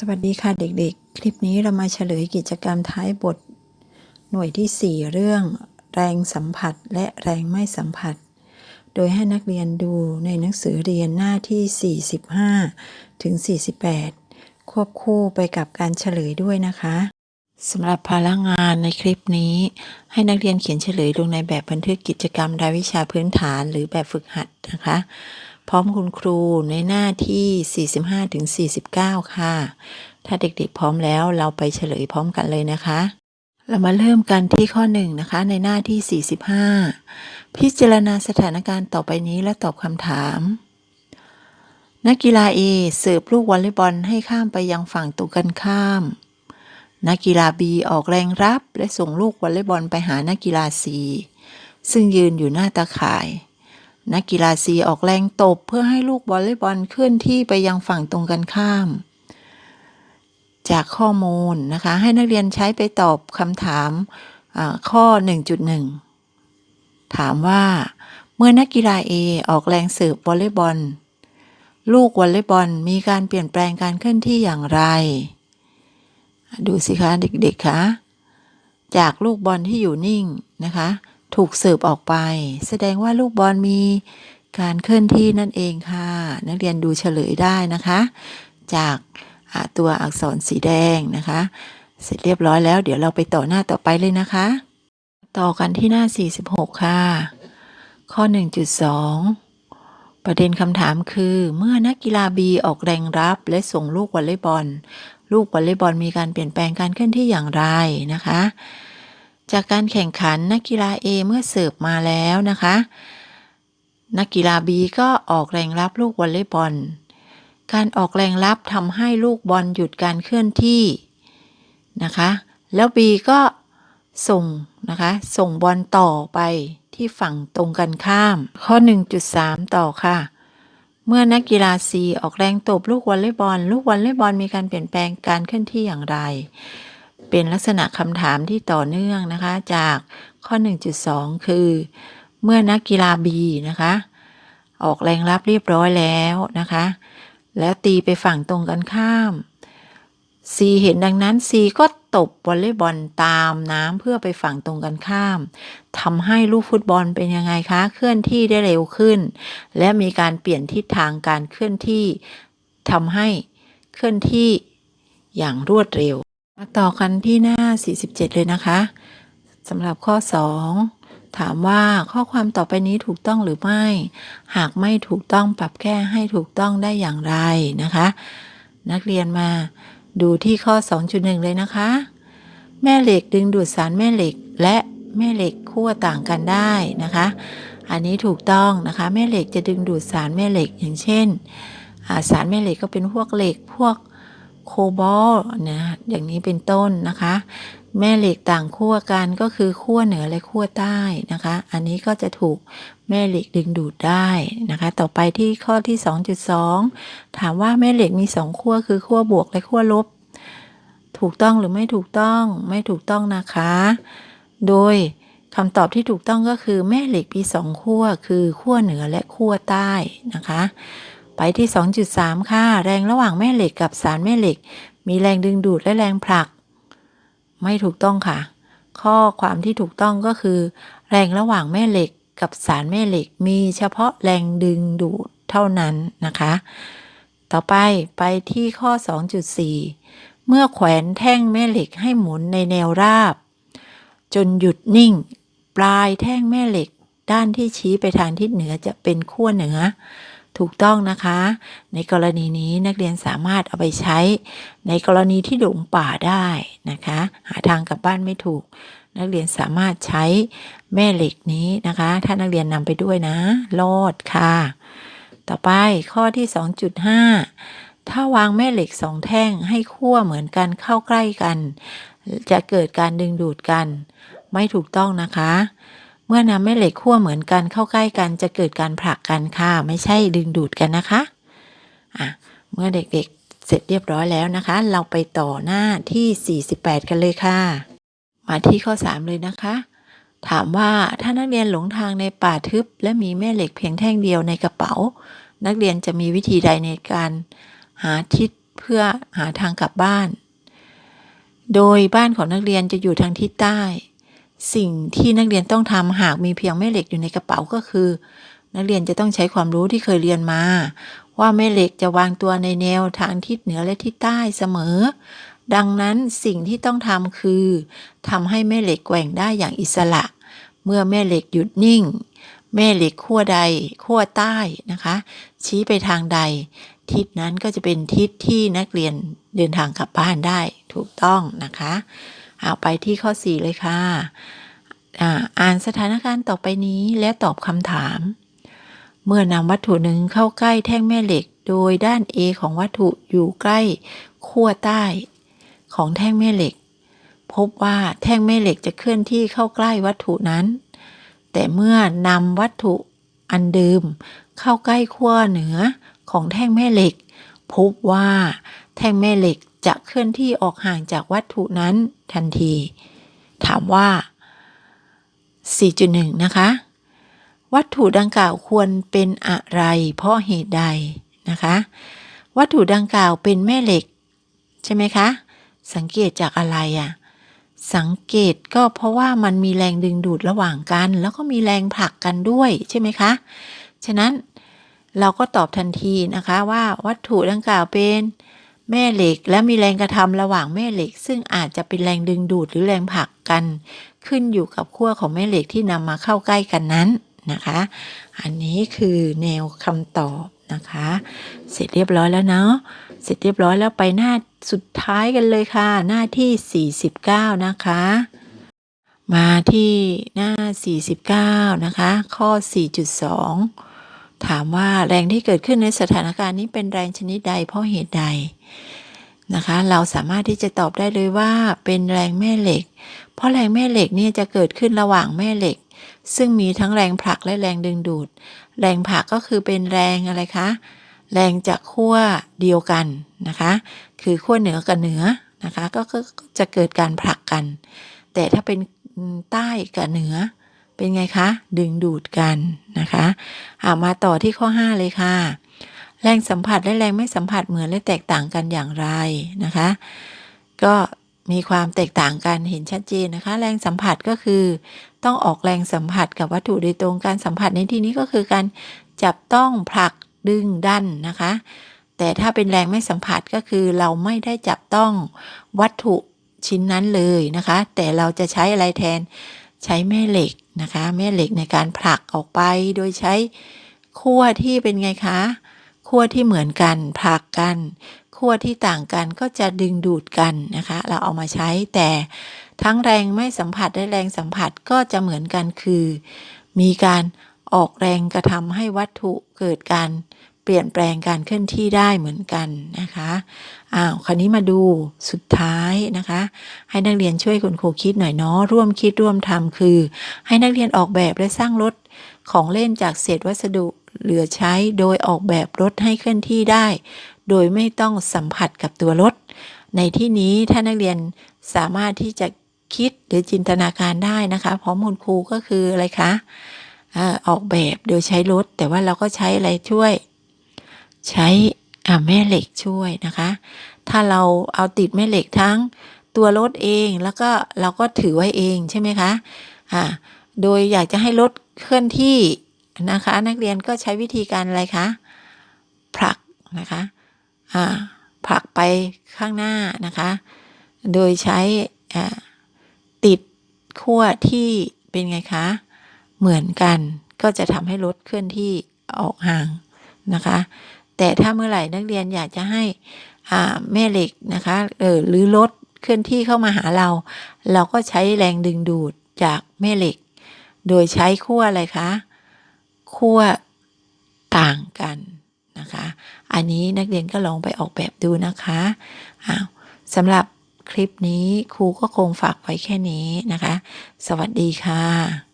สวัสดีค่ะเด็กๆ คลิปนี้เรามาเฉลยกิจกรรมท้ายบท หน่วยที่ 4 เรื่อง แรงสัมผัสและแรงไม่สัมผัส โดยให้นักเรียนดูในหนังสือเรียนหน้าที่ 45 ถึง 48 ควบคู่ไปกับการเฉลยด้วยนะคะสำหรับภาระงานในคลิปนี้ ให้นักเรียนเขียนเฉลยลงในแบบบันทึกกิจกรรมรายวิชาพื้นฐานหรือแบบฝึกหัดนะคะ พร้อมคุณครูในหน้าที่ 45-49 ค่ะ ถ้าเด็กๆพร้อมแล้วเราไปเฉลยพร้อมกันเลยนะคะ เรามาเริ่มกันที่ข้อหนึ่งนะคะในหน้าที่ 45 พิจารณาสถานการณ์ต่อไปนี้และตอบคำถาม นักกีฬา A เสิร์ฟลูกวอลเลย์บอลให้ข้ามไปยังฝั่งตรงกันข้าม นักกีฬา B ออกแรงรับและส่งลูกวอลเลย์บอลไปหานักกีฬา C ซึ่งยืนอยู่หน้าตาข่าย นักกีฬา C ออกแรงตบเพื่อให้ลูกวอลเลย์บอลเคลื่อนที่ไปยังฝั่งตรงกันข้าม จากข้อมูลนะคะ ให้นักเรียนใช้ไปตอบคำถามข้อ 1.1 ถามว่า เมื่อนักกีฬา A ออกแรงเสิร์ฟวอลเลย์บอล ลูกวอลเลย์บอลมีการเปลี่ยนแปลงการเคลื่อนที่อย่างไร ดูสิคะเด็กๆคะจากลูกบอลที่อยู่นิ่งนะคะ ถูกเสิร์ฟออกไป แสดงว่าลูกบอลมีการเคลื่อนที่นั่นเองค่ะ นักเรียนดูเฉลยได้นะคะ จากตัวอักษรสีแดงนะคะ เสร็จเรียบร้อยแล้ว เดี๋ยวเราไปต่อหน้าต่อไปเลยนะคะ ต่อกันที่หน้า 46 ค่ะ ข้อ 1.2 ประเด็นคำถามคือ เมื่อนักกีฬา B ออกแรงรับและส่งลูกวอลเลย์บอล ลูกวอลเลย์บอลมีการเปลี่ยนแปลงการเคลื่อนที่อย่างไรนะคะ จากการแข่งขันนักกีฬา A เมื่อเสิร์ฟมาแล้วนะคะ นักกีฬา B ก็ออกแรงรับลูกวอลเลย์บอล การออกแรงรับทำให้ลูกบอลหยุดการเคลื่อนที่นะคะ แล้ว B ก็ส่งนะคะ ส่งบอลต่อไปที่ฝั่งตรงกันข้าม ข้อ 1.3 ต่อค่ะ เมื่อนักกีฬา C ออกแรงตบลูกวอลเลย์บอล ลูกวอลเลย์บอลมีการเปลี่ยนแปลงการเคลื่อนที่อย่างไร เป็นลักษณะคำถามที่ต่อเนื่องนะคะ จากข้อ 1.2 คือ เมื่อนักกีฬา B นะคะ ออกแรงรับเรียบร้อยแล้วนะคะ แล้วตีไปฝั่งตรงกันข้าม C เห็นดังนั้น C ก็ตบวอลเลย์บอลตามน้ำเพื่อไปฝั่งตรงกันข้ามทำให้ลูกฟุตบอลเป็นยังไงคะ เคลื่อนที่ได้เร็วขึ้น และมีการเปลี่ยนทิศทางการเคลื่อนที่ทำให้เคลื่อนที่อย่างรวดเร็ว มาต่อกันที่หน้า 47 เลยนะคะสำหรับข้อ 2 ถามว่าข้อความต่อไปนี้ถูกต้องหรือไม่ หากไม่ถูกต้องปรับแก้ให้ถูกต้องได้อย่างไรนะคะ นักเรียนมาดูที่ข้อ 2.1 เลยนะคะ แม่เหล็กดึงดูดสารแม่เหล็กและแม่เหล็กขั้วต่างกันได้นะคะ อันนี้ถูกต้องนะคะ แม่เหล็กจะดึงดูดสารแม่เหล็กอย่างเช่น สารแม่เหล็กก็เป็นพวกเหล็กพวก โคบอลนะอย่างนี้เป็นต้นนะคะ แม่เหล็กต่างขั้วกันก็คือขั้วเหนือและขั้วใต้นะคะ อันนี้ก็จะถูกแม่เหล็กดึงดูดได้นะคะ ต่อไปที่ข้อที่ 2.2 ถามว่าแม่เหล็กมีสองขั้วคือขั้วบวกและขั้วลบ ถูกต้องหรือไม่ถูกต้องไม่ถูกต้องนะคะ โดยคำตอบที่ถูกต้องก็คือแม่เหล็กมีสองขั้วคือขั้วเหนือและขั้วใต้นะคะ ไปที่ 2.3 ค่ะ แรงระหว่างแม่เหล็กกับสารแม่เหล็ก มีแรงดึงดูดและแรงผลัก ไม่ถูกต้องค่ะ ข้อความที่ถูกต้องก็คือ แรงระหว่างแม่เหล็กกับสารแม่เหล็ก มีเฉพาะแรงดึงดูดเท่านั้นนะคะ ต่อไปไปที่ข้อ 2.4 เมื่อแขวนแท่งแม่เหล็กให้หมุนในแนวราบ จนหยุดนิ่ง ปลายแท่งแม่เหล็ก ด้านที่ชี้ไปทางทิศเหนือจะเป็นขั้วเหนือ ถูกต้องนะคะ ในกรณีนี้นักเรียนสามารถเอาไปใช้ ในกรณีที่หลงป่าได้นะคะ หาทางกลับบ้านไม่ถูก นักเรียนสามารถใช้แม่เหล็กนี้นะคะ ถ้านักเรียนนำไปด้วยนะรอดค่ะ ต่อไปข้อที่ 2.5 ถ้าวางแม่เหล็กสองแท่งให้ขั้วเหมือนกันเข้าใกล้กัน จะเกิดการดึงดูดกัน ไม่ถูกต้องนะคะ เมื่อนำแม่เหล็กขั้วเหมือนกันเข้าใกล้กันจะเกิดการผลักกันค่ะ ไม่ใช่ดึงดูดกันนะคะอะเมื่อเด็กๆเสร็จเรียบร้อยแล้วนะคะ เราไปต่อหน้าที่ 48 กันเลยค่ะ มาที่ข้อ 3 เลยนะคะ ถามว่าถ้านักเรียนหลงทางในป่าทึบ และมีแม่เหล็กเพียงแท่งเดียวในกระเป๋า นักเรียนจะมีวิธีใดในการหาทิศเพื่อหาทางกลับบ้าน โดยบ้านของนักเรียนจะอยู่ทางทิศใต้ สิ่งที่นักเรียนต้องทำหากมีเพียงแม่เหล็กอยู่ในกระเป๋าก็คือ นักเรียนจะต้องใช้ความรู้ที่เคยเรียนมา ว่าแม่เหล็กจะวางตัวในแนวทางทิศเหนือและทิศใต้เสมอ ดังนั้นสิ่งที่ต้องทำคือทำให้แม่เหล็กแกว่งได้อย่างอิสระ เมื่อแม่เหล็กหยุดนิ่ง แม่เหล็กขั้วใดขั้วใต้นะคะ ชี้ไปทางใด ทิศนั้นก็จะเป็นทิศที่นักเรียนเดินทางกลับบ้านได้ถูกต้องนะคะ เอาไปที่ข้อ 4 เลยค่ะอ่าอ่านสถานการณ์ต่อไปนี้และตอบคำถาม เมื่อนำวัตถุหนึ่งเข้าใกล้แท่งแม่เหล็ก โดยด้าน A ของวัตถุอยู่ใกล้ขั้วใต้ ของแท่งแม่เหล็ก พบว่าแท่งแม่เหล็กจะเคลื่อนที่เข้าใกล้วัตถุนั้น แต่เมื่อนำวัตถุอันเดิมเข้าใกล้ขั้วเหนือของแท่งแม่เหล็ก พบว่าแท่งแม่เหล็ก จะเคลื่อนที่ออกห่างจากวัตถุนั้นทันที ถามว่า 4.1 นะคะ วัตถุดังกล่าวควรเป็นอะไร เพราะเหตุใดนะคะ วัตถุดังกล่าวเป็นแม่เหล็ก ใช่ไหมคะ สังเกตจากอะไรอะ่ะสังเกตก็เพราะว่ามันมีแรงดึงดูดระหว่างกัน แล้วก็มีแรงผลักกันด้วยใช่ไหมคะ ฉะนั้นเราก็ตอบทันทีนะคะว่าวัตถุดังกล่าวเป็น แม่เหล็กและมีแรงกระทำระหว่างแม่เหล็ก ซึ่งอาจจะเป็นแรงดึงดูดหรือแรงผลักกัน ขึ้นอยู่กับขั้วของแม่เหล็กที่นำมาเข้าใกล้กันนั้นนะคะ อันนี้คือแนวคำตอบนะคะ เสร็จเรียบร้อยแล้วเนาะเสร็จเรียบร้อยแล้วไปหน้าสุดท้ายกันเลยค่ะ หน้าที่ 49 นะคะ มาที่หน้า 49 นะคะ ข้อ 4.2 ถามว่าแรงที่เกิดขึ้นในสถานการณ์นี้เป็นแรงชนิดใดเพราะเหตุใดนะคะ เราสามารถที่จะตอบได้เลยว่าเป็นแรงแม่เหล็ก เพราะแรงแม่เหล็กเนี่ยจะเกิดขึ้นระหว่างแม่เหล็ก ซึ่งมีทั้งแรงผลักและแรงดึงดูด แรงผลักก็คือเป็นแรงอะไรคะ แรงจากขั้วเดียวกันนะคะ คือขั้วเหนือกับเหนือนะคะ ก็ก็จะเกิดการผลักกัน แต่ถ้าเป็นใต้กับเหนือ เป็นไงคะ ดึงดูดกันนะคะอามาต่อที่ข้อ 5 เลยค่ะ แรงสัมผัสและแรงไม่สัมผัสเหมือนและแตกต่างกันอย่างไรนะคะ ก็มีความแตกต่างกันเห็นชัดเจนนะคะ แรงสัมผัสก็คือ ต้องออกแรงสัมผัสกับวัตถุโดยตรงการสัมผัสในที่นี้ก็คือการจับต้องผลักดึงดันนะคะ แต่ถ้าเป็นแรงไม่สัมผัสก็คือเราไม่ได้จับต้องวัตถุชิ้นนั้นเลยนะคะ แต่เราจะใช้อะไรแทน ใช้แม่เหล็กนะคะ แม่เหล็กในการผลักออกไปโดยใช้ขั้วที่เป็นไงคะขั้วที่เหมือนกันผลักกันขั้วที่ต่างกันก็จะดึงดูดกันนะคะ เราเอามาใช้แต่ทั้งแรงไม่สัมผัสและแรงสัมผัสก็จะเหมือนกันคือ มีการออกแรงกระทำให้วัตถุเกิดการ ปลี่ยนแปลงการเคลื่อนที่ได้เหมือนกันนะคะอ้าวคราวนี้มาดูสุดท้ายนะคะ ให้นักเรียนช่วยคุณครูคิดหน่อยเนาะร่วมคิดร่วมทำคือ ให้นักเรียนออกแบบและสร้างรถของเล่นจากเศษวัสดุเหลือใช้โดยออกแบบรถให้เคลื่อนที่ได้ โดยไม่ต้องสัมผัสกับตัวรถ ในที่นี้ถ้านักเรียนสามารถที่จะคิดหรือจินตนาการได้นะคะพร้อมคุณครูก็คืออะไรคะออกแบบโดยใช้รถแต่ว่าเราก็ใช้อะไรช่วย ใช้แม่เหล็กช่วยนะคะ ถ้าเราเอาติดแม่เหล็กทั้งตัวรถเองแล้วก็เราก็ถือไว้เองใช่ไหมคะอ่าโดยอยากจะให้รถเคลื่อนที่นะคะ นักเรียนก็ใช้วิธีการอะไรคะผลักนะคะอ่าผลักไปข้างหน้านะคะ โดยใช้ติดขั้วที่เป็นไงคะ เหมือนกันก็จะทำให้รถเคลื่อนที่ออกห่างนะคะ แต่ถ้าเมื่อไหร่นักเรียนอยากจะให้แม่เหล็กนะคะหรือรถเคลื่อนที่เข้ามาหาเรา เราก็ใช้แรงดึงดูดจากแม่เหล็ก โดยใช้ขั้วอะไรคะขั้วต่างกันนะคะ อันนี้นักเรียนก็ลองไปออกแบบดูนะคะอ้าวสำหรับคลิปนี้ครูก็คงฝากไว้แค่นี้นะคะ สวัสดีค่ะ